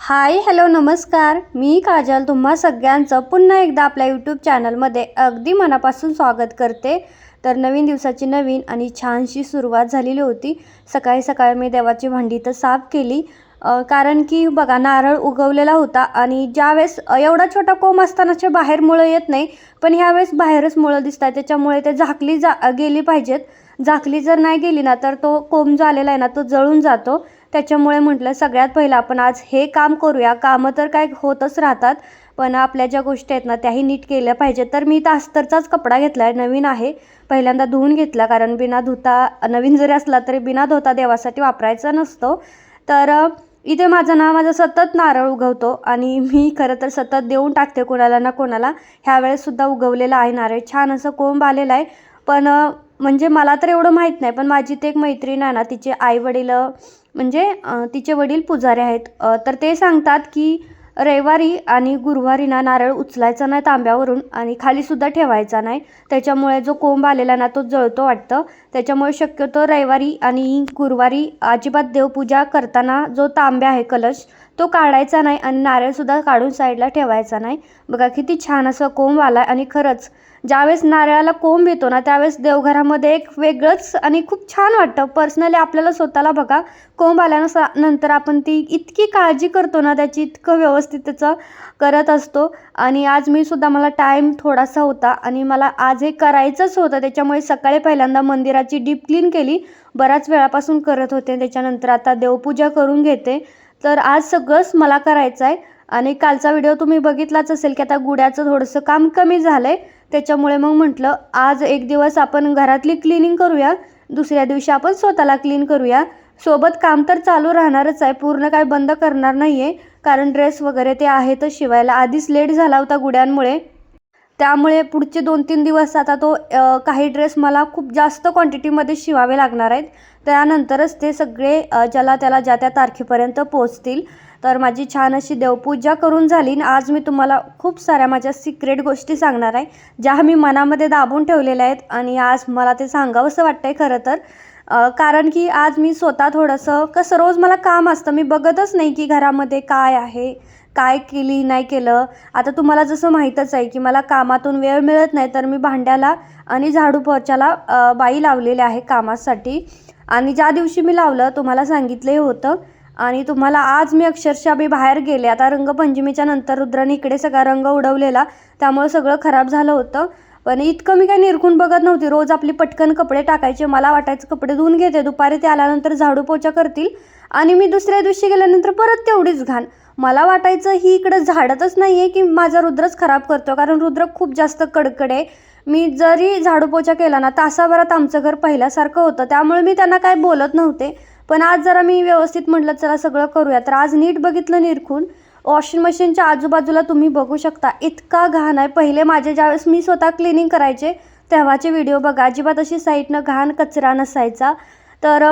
Hi hello नमस्कार. मी काजल. तुम्हा सगळ्यांचं पुन्हा एकदा आपल्या यूट्यूब चॅनलमध्ये अगदी मनापासून स्वागत करते. तर नवीन दिवसाची नवीन आणि छानशी सुरुवात झालेली होती. सकाळी सकाळी मी देवाची भांडी तर साफ केली. कारण की बघा नारळ उगवलेला होता आणि ज्यावेळेस एवढा छोटा कोंब असतानाच्या बाहेर मुळं येत नाही पण ह्यावेळेस बाहेरच मुळं दिसत आहे त्याच्यामुळे ते झाकली जा गेली पाहिजेत. झाकली जर नाही गेली ना तर तो कोंब जो आलेला आहे ना तो जळून जातो. त्याच्यामुळे म्हटलं सगळ्यात पहिलं आपण आज हे काम करूया. कामं तर काय होतच राहतात पण आपल्या ज्या गोष्टी आहेत ना त्याही नीट केल्या पाहिजेत तर मी तास्तरचाच कपडा घेतला आहे नवीन आहे. पहिल्यांदा धुवून घेतला कारण बिना धुता नवीन जरी असला तरी बिना धुता देवासाठी वापरायचा नसतो. तर इथे माझं ना माझं सतत नारळ उगवतो आणि मी खरं तर सतत देऊन टाकते कोणाला ना कोणाला. ह्यावेळेससुद्धा उगवलेला आहे नारळ. छान असं कोंब आलेला आहे. पण म्हणजे मला तर एवढं माहीत नाही पण माझी ते एक मैत्रीण आहे ना तिचे आईवडील वडील म्हणजे तिचे वडील पुजारी आहेत. तर ते सांगतात की रविवारी आणि गुरुवारी ना नारळ उचलायचा नाही तांब्यावरून आणि खालीसुद्धा ठेवायचा नाही. त्याच्यामुळे जो कोंब आलेला ना तो जळतो वाटतं. त्याच्यामुळे शक्यतो रविवारी आणि गुरुवारी अजिबात देवपूजा करताना जो तांब्या आहे कलश तो काढायचा नाही आणि नारळसुद्धा काढून साईडला ठेवायचा नाही. बघा किती छान असं कोंब आला आणि खरंच ज्यावेळेस नारळाला कोंब येतो ना त्यावेळेस देवघरामध्ये एक वेगळंच आणि खूप छान वाटतं. पर्सनली आपल्याला स्वतःला बघा कोंब आल्यानंतर नंतर आपण ती इतकी काळजी करतो ना त्याची इतकं व्यवस्थित त्याचं करत असतो. आणि आज मी सुद्धा मला टाईम थोडासा होता आणि मला आज हे करायचंच होतं. त्याच्यामुळे सकाळी पहिल्यांदा मंदिराची डीप क्लीन केली. बऱ्याच वेळापासून करत होते त्याच्यानंतर आता देवपूजा करून घेते. तर आज सगळंच मला करायचं आहे. आणि कालचा व्हिडिओ तुम्ही बघितलाच असेल की आता गुड्याचं थोडंसं काम कमी झालं आहे त्याच्यामुळे मग म्हटलं आज एक दिवस आपण घरातली क्लिनिंग करूया. दुसऱ्या दिवशी आपण स्वतःला क्लीन करूया. सोबत काम तर चालू राहणारच आहे. पूर्ण काय बंद करणार नाही आहे कारण ड्रेस वगैरे ते आहेतच शिवायला आधीच लेट झाला होता गुड्यांमुळे. त्यामुळे पुढचे दोन तीन दिवस आता तो काही ड्रेस मला खूप जास्त क्वांटिटीमध्ये शिवावे लागणार आहेत. त्यानंतरच ते सगळे ज्याला त्याला ज्या त्या तारखेपर्यंत पोचतील तर माझी छान अशी देवपूजा करून झाली. आणि आज मी तुम्हाला खूप साऱ्या माझ्या सिक्रेट गोष्टी सांगणार आहे ज्या मी मनामध्ये दाबून ठेवलेल्या आहेत. आणि आज मला ते सांगावंसं वाटतं आहे खरं तर. कारण की आज मी स्वतः थोडंसं कसं रोज मला काम असतं मी बघतच नाही की घरामध्ये काय आहे काय केली नाही केलं. आता तुम्हाला जसं माहीतच आहे की मला कामातून वेळ मिळत नाही तर मी भांड्याला आणि झाडू पोचाला बाई लावलेल्या आहे कामासाठी. आणि ज्या दिवशी मी लावलं तुम्हाला सांगितले होतं. आणि तुम्हाला आज मी अक्षरशः मी बाहेर गेले. आता रंगपंचमीच्या नंतर रुद्राने इकडे सगळा रंग उडवलेला. त्यामुळे सगळं खराब झालं होतं. पण इतकं मी काय निरखून बघत नव्हती. रोज आपली पटकन कपडे टाकायचे. मला वाटायचं कपडे धुवून घेते. दुपारी ते आल्यानंतर झाडू पोछा करतील. आणि मी दुसऱ्या दिवशी गेल्यानंतर परत तेवढीच घाण. मला वाटायचं ही इकडं झाडतच नाही आहे की माझा रुद्रच खराब करतो कारण रुद्र खूप जास्त कडकड आहे मी जरी झाडूपोछा केला ना तासाभरात आमचं घर पहिल्यासारखं होतं. त्यामुळे मी त्यांना काय बोलत नव्हते. पण आज जरा मी व्यवस्थित म्हटलं चला सगळं करूया. तर आज नीट बघितलं निरखून वॉशिंग मशीनच्या आजूबाजूला तुम्ही बघू शकता. इतका घाण आहे. पहिले माझे ज्यावेळेस मी स्वतः क्लिनिंग करायचे तेव्हाचे व्हिडिओ बघा. अजिबात अशी साईडनं घाण कचरा नसायचा. तर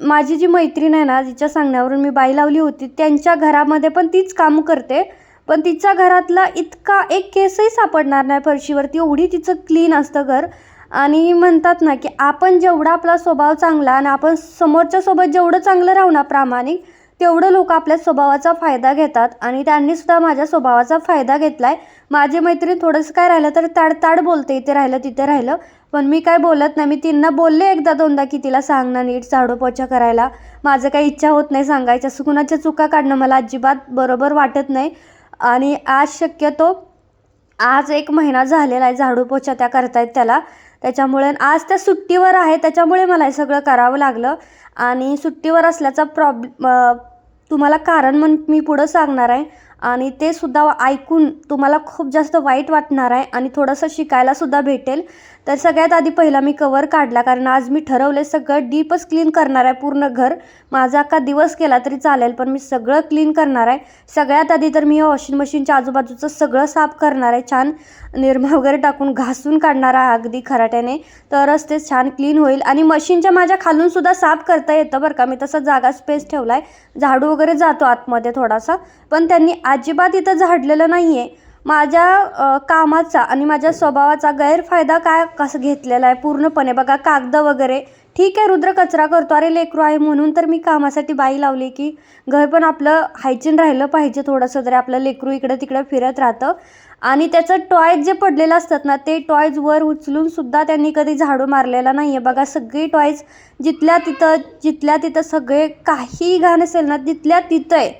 माझी जी मैत्रीण आहे ना जिच्या सांगण्यावरून मी बाई लावली होती. त्यांच्या घरामध्ये पण तीच काम करते. पण तिच्या घरातला इतका एक केसही सापडणार नाही फरशीवरती. एवढी तिचं क्लीन असतं घर. आणि म्हणतात ना की आपण जेवढा आपला स्वभाव चांगला आणि आपण समोरच्यासोबत जेवढं चांगलं राहू ना प्रामाणिक तेवढं लोक आपल्या स्वभावाचा फायदा घेतात. आणि त्यांनी सुद्धा माझ्या स्वभावाचा फायदा घेतला आहे माझी मैत्रीण थोडंसं काय राहिलं तर ताड ताड बोलते इथे राहिलं तिथे राहिलं. पण मी काय बोलत नाही. मी तिला बोलले एकदा दोनदा की तिला सांग ना नीट झाडू पोछा करायला. माझं काही इच्छा होत नाही सांगायच्या असं कुणाच्या चुका काढणं मला अजिबात बरोबर वाटत नाही. आणि आज शक्यतो आज एक महिना झालेला आहे झाडू पोछा त्या करतायत त्याला. त्याच्यामुळे आज त्या सुट्टीवर आहे त्याच्यामुळे मला हे सगळं करावं लागलं. आणि सुट्टीवर असल्याचा प्रॉब्ल तुम्हाला कारण म्हण मी पुढं सांगणार आहे. आणि ते सुद्धा ऐकून तुम्हाला खूप जास्त वाईट वाटणार आहे आणि थोडंसं शिकायलासुद्धा भेटेल. तर सगळ्यात आधी पहिला मी कवर काढला कारण आज मी ठरवले सगळं डीपच क्लीन करणार आहे पूर्ण घर. माझा अख्खा दिवस केला तरी चालेल पण मी सगळं क्लीन करणार आहे. सगळ्यात आधी तर मी वॉशिंग मशीनच्या आजूबाजूचं सगळं साफ करणार आहे. छान निरमा वगैरे टाकून घासून काढणार आहे अगदी खराट्याने. तरच ते छान क्लीन होईल. आणि मशीनच्या माझ्या खालून सुद्धा साफ करता येतं बरं का. मी तसा जागा स्पेस ठेवला आहे झाडू वगैरे जातो आतमध्ये थोडासा पण त्यांनी अजिबात इथं झाडलेलं नाही आहे माझ्या कामाचा आणि माझ्या स्वभावाचा गैरफायदा काय कसं घेतलेला आहे? पूर्णपणे बघा कागद वगैरे. ठीक आहे रुद्र कचरा करतो. अरे लेकरू आहे म्हणून तर मी कामासाठी बाई लावली की घर पण आपलं हायजीन राहिलं पाहिजे थोडंसं तरी आपलं लेकरू इकडं तिकडं फिरत राहतं. आणि त्याचं टॉयज जे पडलेलं असतात ना ते टॉयज वर उचलून सुद्धा त्यांनी कधी झाडू मारलेला नाही आहे बघा सगळी टॉयज जिथल्या तिथं जिथल्या तिथं सगळे काही घाण असेल ना तिथल्या तिथं आहे.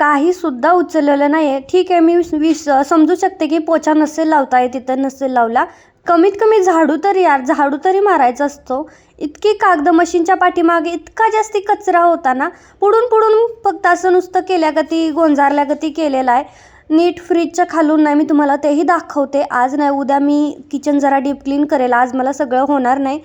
काहीसुद्धा उचललेलं नाही आहे ठीक आहे मी विश समजू शकते की पोछा नसेल लावता येत तिथं नसेल लावला. कमीत कमी झाडू तरी यार झाडू तरी मारायचा असतो. इतकी कागद मशीनच्या पाठीमागे इतका जास्ती कचरा होता ना पुढून पुढून फक्त असं नुसतं केल्यागती गोंजारल्यागती केलेला आहे. नीट फ्रीजच्या खालून नाही मी तुम्हाला तेही दाखवते. आज नाही उद्या मी किचन जरा डीप क्लीन करेल. आज मला सगळं होणार नाही.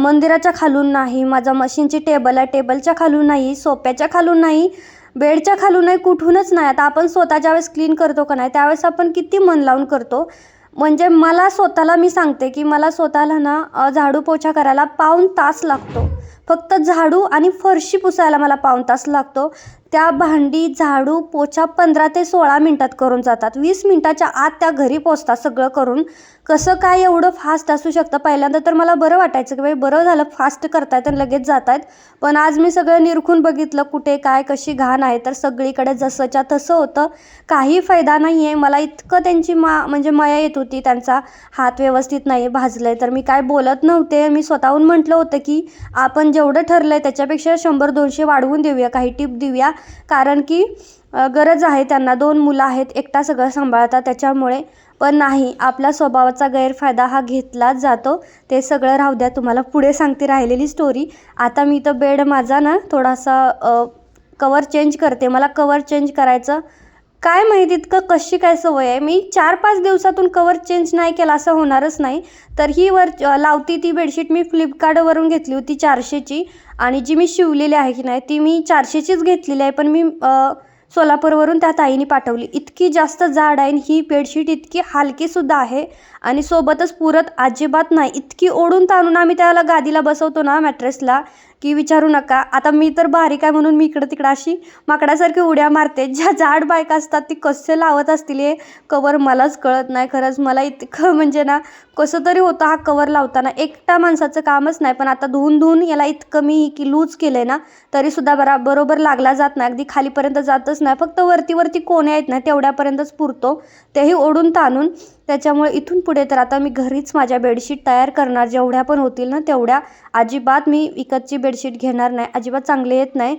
मंदिराच्या खालून नाही माझा मशीनची टेबल आहे. टेबलच्या खालून नाही सोप्याच्या खालून नाही. बेडच्या खालूनही कुठूनच नाही. आता आपण स्वतः ज्यावेळेस क्लीन करतो का नाही त्यावेळेस आपण किती मन लावून करतो. म्हणजे मला स्वतःला मी सांगते की मला स्वतःला ना झाडू पोछा करायला पाऊण तास लागतो. फक्त झाडू आणि फरशी पुसायला मला पाऊण तास लागतो. त्या भांडी झाडू पोछा पंधरा ते सोळा मिनटात करून जातात. वीस मिनटाच्या आत त्या घरी पोचतात सगळं करून. कसं काय एवढं फास्ट असू शकतं? पहिल्यांदा तर मला बरं वाटायचं की बाई बरं झालं फास्ट करतायत आणि लगेच जात आहेत पण आज मी सगळं निरखून बघितलं कुठे काय कशी घाण आहे तर सगळीकडे जसंच्या तसं होतं. काही फायदा नाही आहे मला इतकं त्यांची मा म्हणजे मया येत होती त्यांचा हात व्यवस्थित नाही भाजलं आहे तर मी काय बोलत नव्हते. मी स्वतःहून म्हटलं होतं की आपण जेवढं ठरलं आहे त्याच्यापेक्षा शंभर दोनशे वाढवून देऊया. काही टिप देऊया. कारण की गरज आहे त्यांना. दोन मुलं आहेत एकटा सगळं सांभाळतात. त्याच्यामुळे पण नाही आपल्या स्वभावाचा गैरफायदा हा घेतलाच जातो. ते सगळं राहू द्या. तुम्हाला पुढे सांगते राहिलेली स्टोरी आता मी तर बेड माझा ना थोडासा कवर चेंज करते. मला कवर चेंज करायचं काय माहिती इतकं कशी काय सवय आहे? मी चार पाच दिवसातून कवर चेंज नाही केला असं होणारच नाही. तर ही वर लावती ती बेडशीट मी फ्लिपकार्टवरून घेतली होती चारशेची. आणि जी मी शिवलेली आहे की नाही ती मी चारशेचीच घेतलेली आहे. पण मी सोलापूरवरून त्या ताईने पाठवली. इतकी जास्त जाड आहे आणि ही बेडशीट इतकी हलकीसुद्धा आहे आणि सोबतच पुरत अजिबात नाही. इतकी ओढून ताणून आम्ही त्याला गादीला बसवतो ना मॅट्रेसला की विचारू नका. आता मी तर बारीक आहे म्हणून मी इकडं तिकडं अशी माकडासारखी उड्या मारते. ज्या जाड बायका असतात ती कसे लावत असतील हे कवर मलाच कळत नाही. खरंच मला इतकं म्हणजे ना कसं तरी होतं हा कवर लावताना. एकटा माणसाचं कामच नाही. पण आता धुवून धुवून याला इतकं मी की लूज केलं आहे ना तरीसुद्धा बरा बरोबर लागला जात नाही. अगदी खालीपर्यंत जातच नाही फक्त वरती वरती कोणे आहेत ना तेवढ्यापर्यंतच पुरतो. तेही ओढून ताणून. त्याच्यामुळे इथून पुढे तर आता मी घरीच माझ्या बेडशीट तयार करणार. जेवढ्या पण होतील ना तेवढ्या. अजिबात मी विकतची बेडशीट घेणार नाही. अजिबात चांगले येत नाही.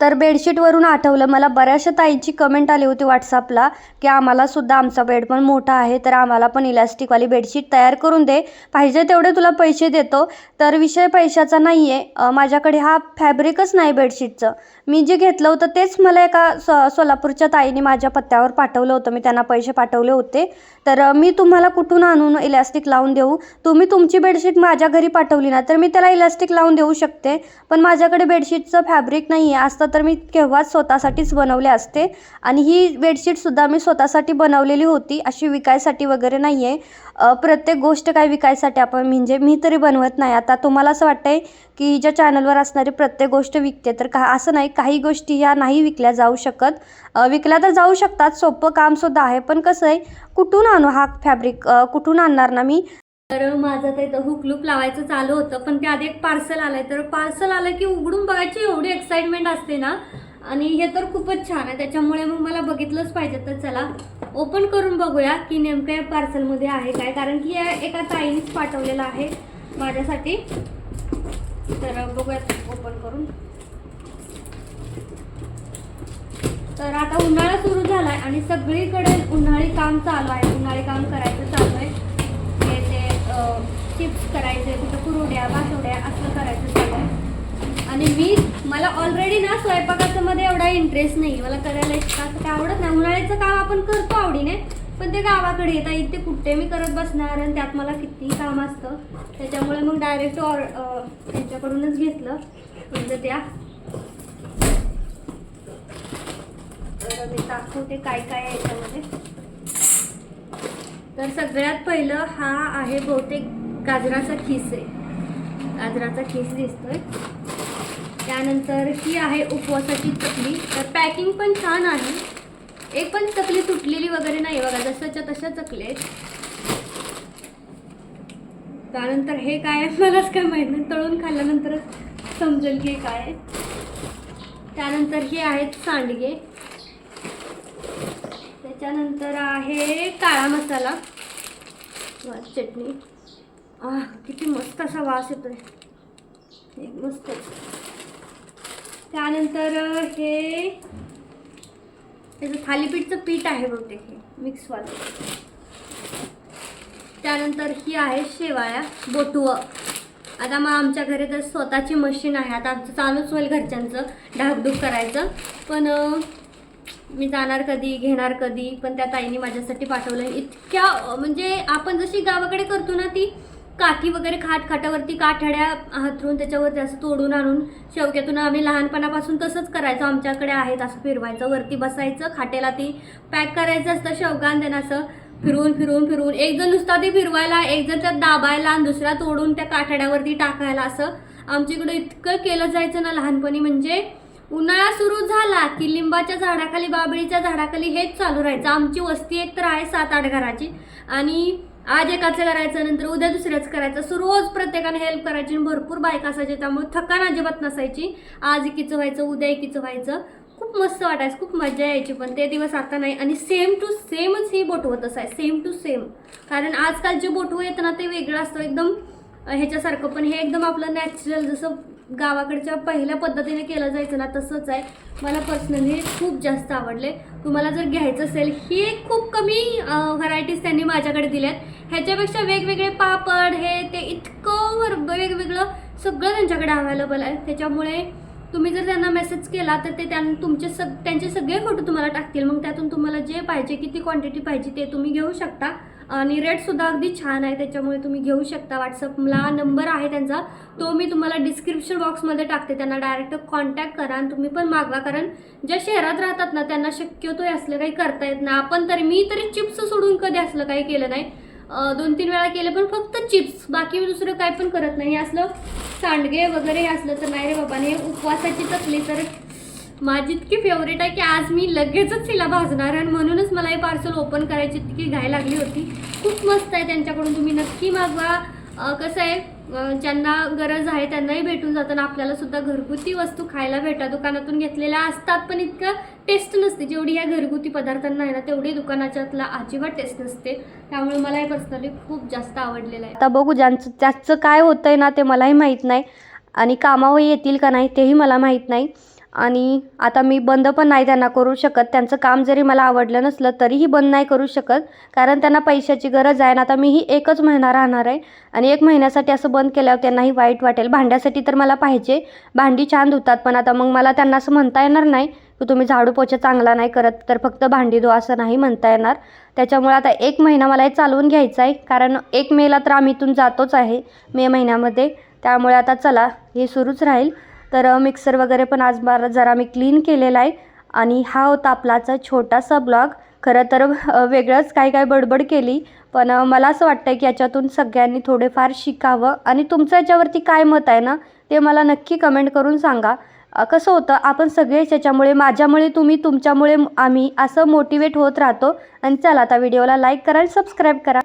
तर बेडशीटवरून आठवलं मला बऱ्याचशा ताईंची कमेंट आली होती व्हॉट्सअपला की आम्हाला सुद्धा आमचा बेड पण मोठा आहे तर आम्हाला पण इलास्टिकवाली बेडशीट तयार करून दे. पाहिजे तेवढे तुला पैसे देतो. तर विषय पैशाचा नाही आहे माझ्याकडे हा फॅब्रिकच नाही बेडशीटचं. मी जे घेतलं होतं तेच मला एका सो सोलापूरच्या ताईने माझ्या पत्त्यावर पाठवलं होतं. मी त्यांना पैसे पाठवले होते. तर मी तुम्हाला कुठून आणून इलास्टिक लावून देऊ? तुम्ही तुमची बेडशीट माझ्या घरी पाठवली ना तर मी त्याला इलास्टिक लावून देऊ शकते. पण माझ्याकडे बेडशीटचं फॅब्रिक नाही आहे असतं तर मी केव्हाच स्वतःसाठीच बनवले असते. आणि ही बेडशीटसुद्धा मी स्वतःसाठी बनवलेली होती अशी विकायसाठी वगैरे नाही आहे प्रत्येक गोष्ट काय विकायसाठी आपण म्हणजे मी तरी बनवत नाही. आता तुम्हाला असं वाटतंय की ज्या चॅनलवर असणारी प्रत्येक गोष्ट विकते तर का असं नाही. काही गोष्टी ह्या नाही विकल्या जाऊ शकत. विकल्या तर जाऊ शकतात सोपं कामसुद्धा आहे. पण कसं आहे कुठून आणू हा फॅब्रिक कुठून आणणार ना मी? तर माझं ते इथं हुक लुक लावायचं चालू होतं पण ते आधी एक पार्सल आलंय. तर पार्सल आलं की उघडून बघायची एवढी एक्साइटमेंट असते ना. आणि हे तर खूपच छान आहे. त्याच्यामुळे मग मला बघितलंच पाहिजे. तर चला ओपन करून बघूया की नेमकं या पार्सलमध्ये आहे काय. कारण की एका ताईनेच पाठवलेलं आहे माझ्यासाठी. तर बघूयात ओपन करून. तर आता उन्हाळा सुरू झालाय आणि सगळीकडे उन्हाळी काम चालू आहे. उन्हाळी काम करायचं चालू आहे. हे ते चिप्स करायचे कुठं कुरुड्या बासुड्या असं करायचं चालू आहे. आणि मी मला ऑलरेडी ना स्वयंपाकाचं मध्ये एवढा इंटरेस्ट नाही. मला करायला इतका असं काय आवडत नाही. उन्हाळ्याचं काम आपण करतो आवडीने पण ते गावाकडे येतात इथे कुठे मी करत बसणार आणि त्यात मला किती काम असतं. त्याच्यामुळे मग डायरेक्ट ऑर त्यांच्याकडूनच घेतलं. म्हणजे त्या तर मी दाखवते काय काय आहे याच्यामध्ये. तर सगळ्यात पहिलं हा आहे बहुतेक गाजराचा खीस आहे. गाजराचा खीस दिसतोय. त्यानंतर ही आहे उपवासाची चकली. तर पॅकिंग पण छान आहे. एक पण चकली तुटलेली वगैरे नाही बघा जशाच्या तशा चकले आहेत. त्यानंतर हे काय आहे? मलाच काय माहीत नाही. तळून खाल्ल्यानंतरच समजेल की काय त्यानंतर हे आहेत सांडगे. त्याच्यानंतर आहे काळा मसाला. वास चटणी. आ किती मस्त असा वास येतो एक मस्त. त्यानंतर हे त्याचं थालीपीठचं पीठ आहे बहुतेक हे मिक्सवालं. त्यानंतर ही आहे शेवाळ्या बोटुवं. आता मग आमच्या घरी तर स्वतःची मशीन आहे. आता आमचं चालूच होईल घरच्यांचं ढाकढूक करायचं. पण मी जाणार कधी घेणार कधी पण त्या ताईंनी माझ्यासाठी पाठवलं इतक्या म्हणजे आपण जशी गावाकडे करतो ना ती काठी वगैरे खाट खाटावरती काठड्या हातरून त्याच्यावरती असं तोडून आणून शेवक्यातून आम्ही लहानपणापासून तसंच करायचं. आमच्याकडे आहेत असं फिरवायचं वरती बसायचं खाटेला ती पॅक करायचं असतं शेवगा आणि असं. फिरवून फिरवून फिरवून एक जण नुसता ती फिरवायला एक जण त्यात दाबायला आणि दुसरा तोडून त्या काठड्यावरती टाकायला असं. आमच्याकडे इतकं केलं जायचं ना लहानपणी म्हणजे उन्हाळा सुरू झाला की लिंबाच्या झाडाखाली बाबळीच्या झाडाखाली हेच चालू राहायचं. आमची वस्ती एक तर आहे सात आठ घराची. आणि आज एकाचं करायचं नंतर उद्या दुसऱ्याच करायचं. सो रोज प्रत्येकाने हेल्प करायची आणि भरपूर बायका असायच्या त्यामुळे थकान अजिबात नसायची. आज एकीचं व्हायचं उद्या एकीचं व्हायचं. खूप मस्त वाटायचं खूप मजा यायची. पण ते दिवस आता नाही. आणि सेम टू सेमच ही बोटवं तसं आहे. सेम टू सेम कारण आजकालचे बोटवं येतं ना ते वेगळं असतं. एकदम ह्याच्यासारखं. पण हे एकदम आपलं नॅचरल जसं गावाकडच्या पहिल्या पद्धतीने केलं जायचं ना तसंच आहे. मला पर्सनली खूप जास्त आवडले. तुम्हाला जर घ्यायचं असेल ही खूप कमी व्हरायटीज त्यांनी माझ्याकडे दिल्यात. ह्याच्यापेक्षा वेगवेगळे पापड हे ते इतकं वेगवेगळं सगळं त्यांच्याकडे अवेलेबल आहे. त्याच्यामुळे तुम्ही जर त्यांना मेसेज केला तर ते त्यां तुमचे सग त्यांचे सगळे फोटो तुम्हाला टाकतील. मग त्यातून तुम्हाला जे पाहिजे किती क्वांटिटी पाहिजे ते तुम्ही घेऊ शकता. आणि रेटसुद्धा अगदी छान आहे त्याच्यामुळे तुम्ही घेऊ शकता व्हॉट्सअपला नंबर आहे त्यांचा तो मी तुम्हाला डिस्क्रिप्शन बॉक्समध्ये टाकते. त्यांना डायरेक्ट कॉन्टॅक्ट करा आणि तुम्ही पण मागवा कारण ज्या शहरात राहतात ना त्यांना शक्यतो असलं काही करता येत नाही. आपण तरी मी तरी चिप्स सोडून कधी असलं काही केलं नाही. दोन तीन वेळा केलं पण फक्त चिप्स बाकी मी दुसरं काय पण करत नाही. हे असलं सांडगे वगैरे असलं तर नाही रे बाबा. हे उपवासाची तसली तर माझी इतकी फेवरेट आहे की आज मी लगेचच तिला भाजणार आणि म्हणूनच मला हे पार्सल ओपन करायची इतकी घाय लागली होती. खूप मस्त आहे त्यांच्याकडून. तुम्ही नक्की मागवा. कसं आहे ज्यांना गरज आहे त्यांनाही भेटून जातं आपल्यालासुद्धा आपल्याला सुद्धा घरगुती वस्तू खायला भेटा दुकानातून घेतलेल्या असतात पण इतकं टेस्ट नसते. जेवढी ह्या घरगुती पदार्थांना आहे ना तेवढी दुकानाच्यातला अजिबात टेस्ट नसते. त्यामुळे मला हे पर्सनली खूप जास्त आवडलेलं आहे. आता बघू ज्यांचं त्याचं काय होतंय ना ते मलाही माहीत नाही. आणि कामावर येतील का नाही तेही मला माहीत नाही. आणि आता मी बंद पण नाही त्यांना करू शकत. त्यांचं काम जरी मला आवडलं नसलं तरीही बंद नाही करू शकत. कारण त्यांना पैशाची गरज आहे आणि आता मीही एकच महिना राहणार आहे. आणि एक महिन्यासाठी असं बंद केल्यावर त्यांनाही वाईट वाटेल. भांड्यासाठी तर मला पाहिजे. भांडी छान धुतात पण आता मग मला त्यांना असं म्हणता येणार नाही की तुम्ही झाडू पोछा चांगला नाही करत तर फक्त भांडी धुवा असं नाही म्हणता येणार. त्याच्यामुळे आता एक महिना मला हे चालवून घ्यायचं आहे. कारण एक मेला तर आम्ही इथून जातोच आहे मे महिन्यामध्ये. त्यामुळे आता चला हे सुरूच राहील. तर मिक्सर वगैरे पण आज मला जरा मी क्लीन केलेला आहे. आणि हा होता आपलाचा छोटासा ब्लॉग खरं तर वेगळंच काय काय बडबड केली. पण मला असं वाटतं की याच्यातून सगळ्यांनी थोडेफार शिकावं. आणि तुमचं याच्यावरती काय मत आहे ना ते मला नक्की कमेंट करून सांगा. कसं होतं आपण सगळेच याच्यामुळे माझ्यामुळे तुम्ही तुमच्यामुळे आम्ही असं मोटिवेट होत राहतो. आणि चला आता व्हिडिओला लाईक करा आणि सबस्क्राईब करा.